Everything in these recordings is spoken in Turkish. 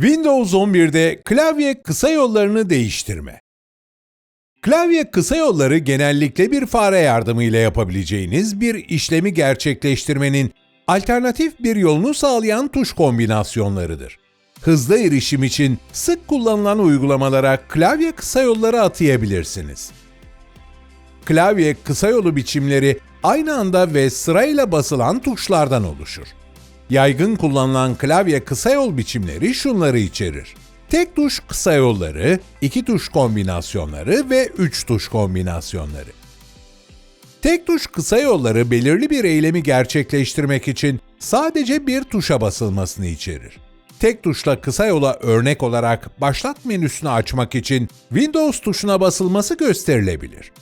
Windows 11'de klavye kısa yollarını değiştirme. Klavye kısa yolları genellikle bir fare yardımıyla yapabileceğiniz bir işlemi gerçekleştirmenin alternatif bir yolunu sağlayan tuş kombinasyonlarıdır. Hızlı erişim için sık kullanılan uygulamalara klavye kısa yolları atayabilirsiniz. Klavye kısa yolu biçimleri aynı anda ve sırayla basılan tuşlardan oluşur. Yaygın kullanılan klavye kısa yol biçimleri şunları içerir. Tek tuş kısa yolları, iki tuş kombinasyonları ve üç tuş kombinasyonları. Tek tuş kısa yolları belirli bir eylemi gerçekleştirmek için sadece bir tuşa basılmasını içerir. Tek tuşla kısa yola örnek olarak başlat menüsünü açmak için Windows tuşuna basılması gösterilebilir.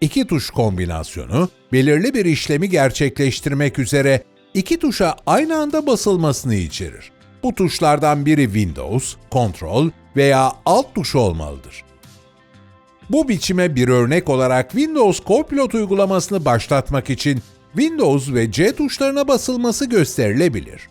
İki tuş kombinasyonu belirli bir işlemi gerçekleştirmek üzere iki tuşa aynı anda basılmasını içerir. Bu tuşlardan biri Windows, Ctrl veya Alt tuşu olmalıdır. Bu biçime bir örnek olarak Windows Copilot uygulamasını başlatmak için Windows ve C tuşlarına basılması gösterilebilir.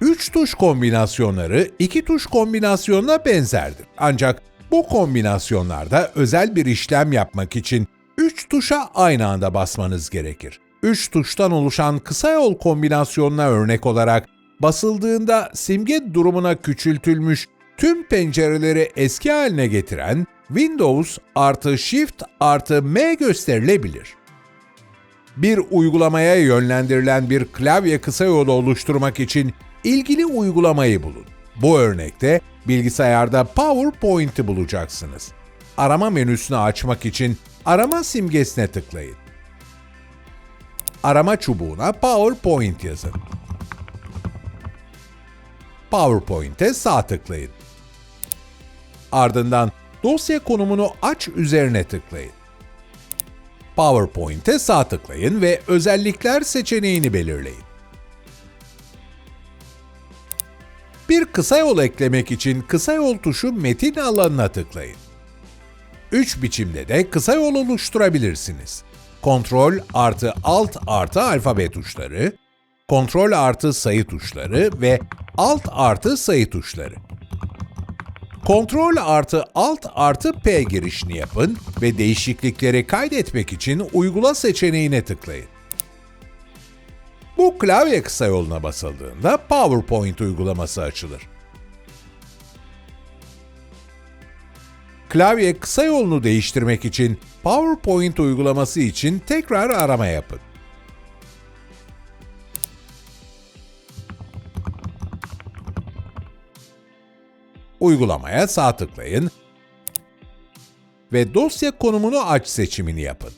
3 tuş kombinasyonları iki tuş kombinasyonuna benzerdir. Ancak bu kombinasyonlarda özel bir işlem yapmak için 3 tuşa aynı anda basmanız gerekir. 3 tuştan oluşan kısa yol kombinasyonuna örnek olarak basıldığında simge durumuna küçültülmüş tüm pencereleri eski haline getiren Windows artı Shift artı M gösterilebilir. Bir uygulamaya yönlendirilen bir klavye kısa yolu oluşturmak için ilgili uygulamayı bulun. Bu örnekte bilgisayarda PowerPoint'i bulacaksınız. Arama menüsünü açmak için arama simgesine tıklayın. Arama çubuğuna PowerPoint yazın. PowerPoint'e sağ tıklayın. Ardından dosya konumunu aç üzerine tıklayın. PowerPoint'e sağ tıklayın ve özellikler seçeneğini belirleyin. Bir kısa yol eklemek için kısa yol tuşu metin alanına tıklayın. Üç biçimde de kısa yol oluşturabilirsiniz. Kontrol artı Alt artı alfabe tuşları, Kontrol artı sayı tuşları ve Alt artı sayı tuşları. Kontrol artı Alt artı P girişini yapın ve değişiklikleri kaydetmek için Uygula seçeneğine tıklayın. Bu klavye kısa yoluna basıldığında PowerPoint uygulaması açılır. Klavye kısa yolunu değiştirmek için PowerPoint uygulaması için tekrar arama yapın. Uygulamaya sağ tıklayın ve dosya konumunu aç seçimini yapın.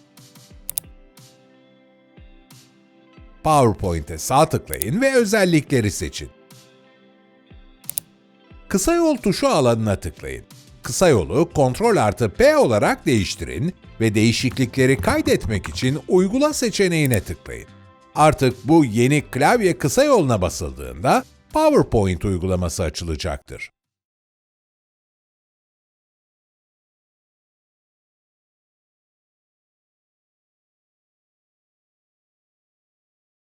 PowerPoint'e sağ tıklayın ve özellikleri seçin. Kısa yol tuşu alanına tıklayın. Kısa yolu Ctrl artı P olarak değiştirin ve değişiklikleri kaydetmek için Uygula seçeneğine tıklayın. Artık bu yeni klavye kısa yoluna basıldığında PowerPoint uygulaması açılacaktır.